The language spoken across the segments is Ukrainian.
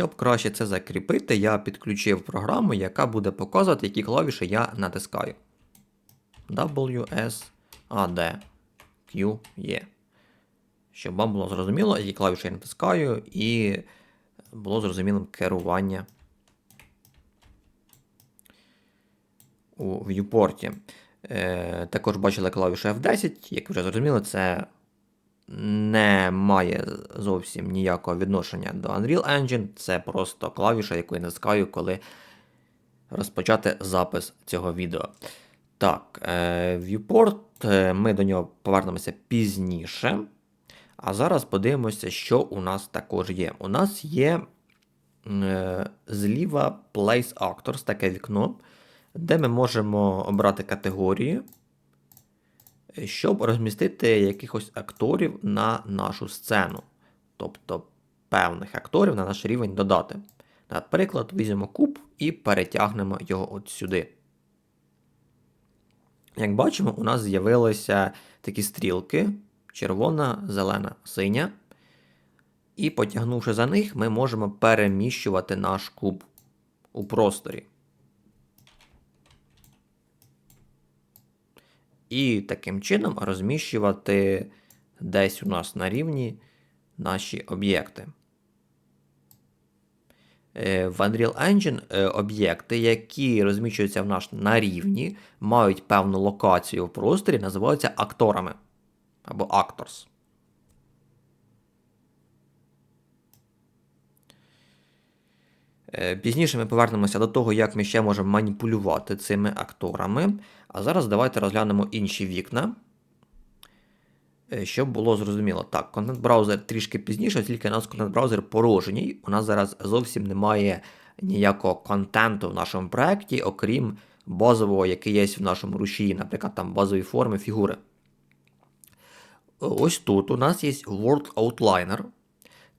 Щоб краще це закріпити, я підключив програму, яка буде показувати, які клавіші я натискаю. W, S, A, D, Q, E. Щоб вам було зрозуміло, які клавіші я натискаю, і було зрозумілим керування у viewport. Е, також бачили клавішу F10, як вже зрозуміли, це не має зовсім ніякого відношення до Unreal Engine. Це просто клавіша, яку я натискаю, коли розпочати запис цього відео. Так, е, viewport, е, ми до нього повернемося пізніше. А зараз подивимося, що у нас також є. У нас є е, зліва Place Actors, таке вікно, де ми можемо обрати категорії, щоб розмістити якихось акторів на нашу сцену. Тобто певних акторів на наш рівень додати. Наприклад, візьмемо куб і перетягнемо його от сюди. Як бачимо, у нас з'явилися такі стрілки: червона, зелена, синя. І потягнувши за них, ми можемо переміщувати наш куб у просторі. І таким чином розміщувати десь у нас на рівні наші об'єкти. Е, В Unreal Engine е, об'єкти, які розміщуються в нас на рівні, мають певну локацію в просторі, називаються акторами або actors. Пізніше ми повернемося до того, як ми ще можемо маніпулювати цими акторами. А зараз давайте розглянемо інші вікна. Е, Щоб було зрозуміло. Так, контент-браузер трішки пізніше, оскільки у нас контент-браузер порожній. У нас зараз зовсім немає ніякого контенту в нашому проєкті, окрім базового, який є в нашому рушії, наприклад, там базові форми, фігури. Ось тут у нас є World Outliner.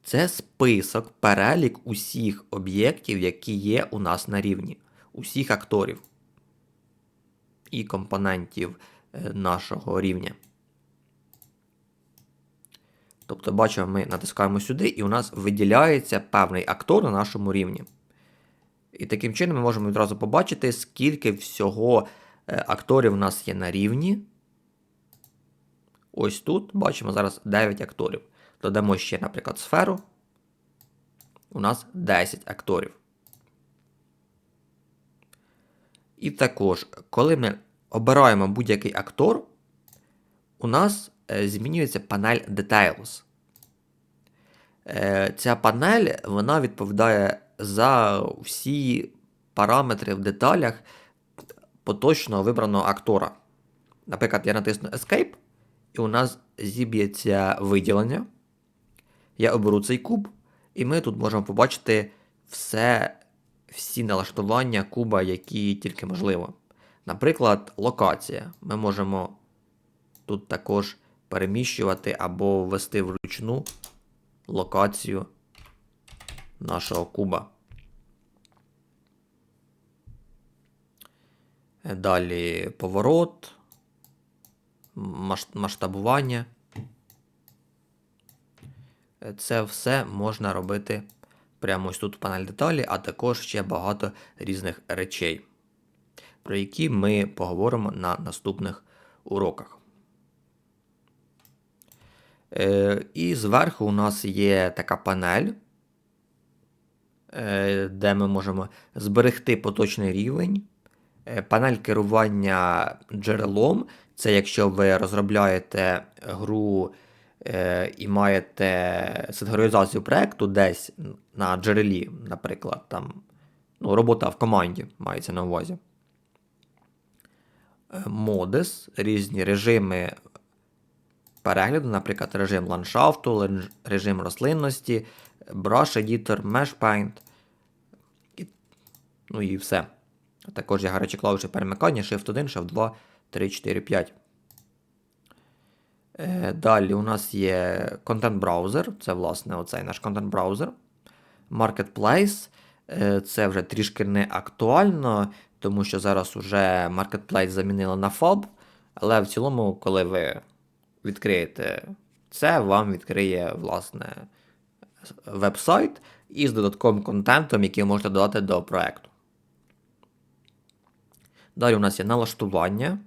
Це список, перелік усіх об'єктів, які є у нас на рівні, усіх акторів і компонентів е, нашого рівня. Тобто, бачимо, ми натискаємо сюди, і у нас виділяється певний актор на нашому рівні. І таким чином ми можемо відразу побачити, скільки всього е, акторів у нас є на рівні. Ось тут бачимо зараз 9 акторів. Додамо ще, наприклад, сферу. У нас 10 акторів. І також, коли ми обираємо будь-який актор, у нас е, змінюється панель Details. Е, Ця панель вона відповідає за всі параметри в деталях поточно вибраного актора. Наприклад, я натисну Escape, і у нас зіб'ється виділення. Я оберу цей куб, і ми тут можемо побачити все, всі налаштування куба, які тільки можливо. Наприклад, локація. Ми можемо тут також переміщувати або ввести вручну локацію нашого куба. Далі поворот, масштабування. Це все можна робити прямо ось тут в панель деталі, а також ще багато різних речей, про які ми поговоримо на наступних уроках. Е, І зверху у нас є така панель, е, де ми можемо зберегти поточний рівень. Е, Панель керування джерелом це якщо ви розробляєте гру і маєте синхронізацію проєкту десь на джерелі, наприклад, там, ну, робота в команді мається на увазі. Е, Модес, різні режими перегляду, наприклад, режим ландшафту, режим рослинності, Brush Editor, Mesh Paint. І, ну і все. Також є гарячі клавіші перемикання, Shift 1, Shift 2, 3, 4, 5. Е, Далі у нас є контент-браузер, це, власне, оцей наш контент-браузер. Marketplace. Е, Це вже трішки не актуально, тому що зараз уже Marketplace замінили на FAB. Але в цілому, коли ви відкриєте це, вам відкриє, власне, веб-сайт, і з додатковим контентом, який можете додати до проекту. Далі у нас є налаштування.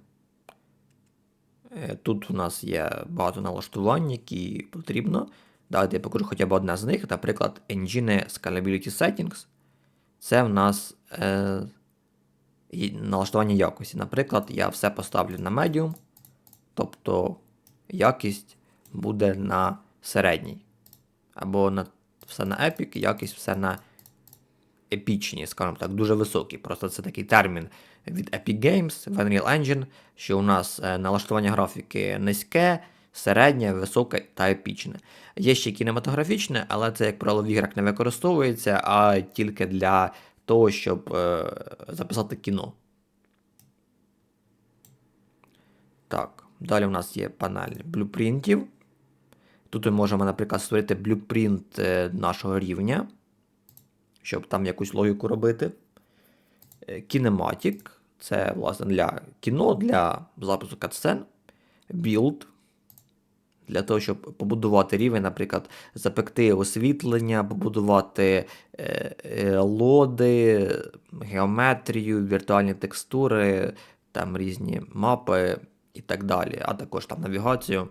Е, Тут у нас є багато налаштувань, які потрібно. Давайте я покажу хоча б одне з них. Наприклад, Engine Scalability Settings. Це в нас е, налаштування якості. Наприклад, я все поставлю на Medium, тобто якість буде на середній. Або на, все на Epic, якість все на епічні, скажімо так, дуже високі. Просто це такий термін від Epic Games в Unreal Engine, що у нас е, налаштування графіки низьке, середнє, високе та епічне. Є ще кінематографічне, але це, як правило, в іграх не використовується, а тільки для того, щоб е, записати кіно. Так, далі у нас є панель блюпринтів. Тут ми можемо, наприклад, створити блюпринт е, нашого рівня, щоб там якусь логіку робити. Kinematic – це, власне, для кіно, для запису катсцен. Build – для того, щоб побудувати рівень, наприклад, запекти освітлення, побудувати е, е, лоди, геометрію, віртуальні текстури, там різні мапи і так далі, а також там навігацію.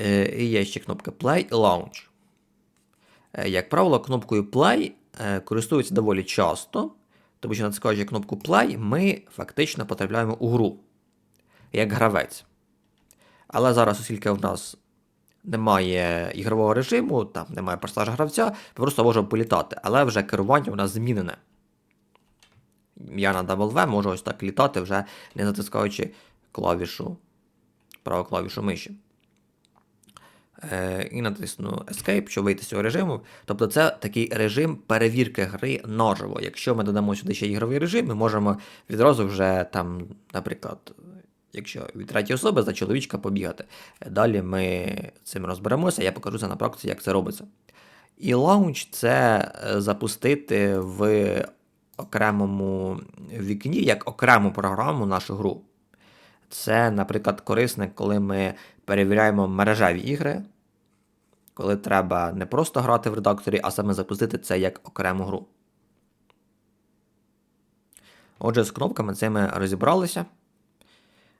Е, і є ще кнопка Play і Launch. Е, Як правило, кнопкою Play е, користуються доволі часто, тому що натискаючи кнопку Play, ми фактично потрапляємо у гру як гравець. Але зараз, оскільки в нас немає ігрового режиму, там немає персонажа гравця, ми просто можемо політати, але вже керування у нас змінене. Я на W можу ось так літати, вже не затискаючи клавішу, праву клавішу миші. Е, і натисну Escape, щоб вийти з цього режиму. Тобто це такий режим перевірки гри наживо. Якщо ми додамо сюди ще ігровий режим, ми можемо відразу вже там, наприклад, якщо від третьої особи за чоловічка побігати. Далі ми цим розберемося, я покажу це на практиці, як це робиться. І лаунч це е, запустити в окремому вікні, як окрему програму нашу гру. Це, наприклад, корисне, коли ми перевіряємо мережеві ігри, коли треба не просто грати в редакторі, а саме запустити це як окрему гру. Отже, з кнопками цими розібралися.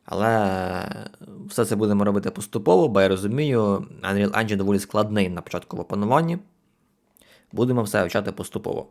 Але все це будемо робити поступово, бо я розумію, Unreal Engine доволі складний на початку в опануванні. Будемо все вивчати поступово.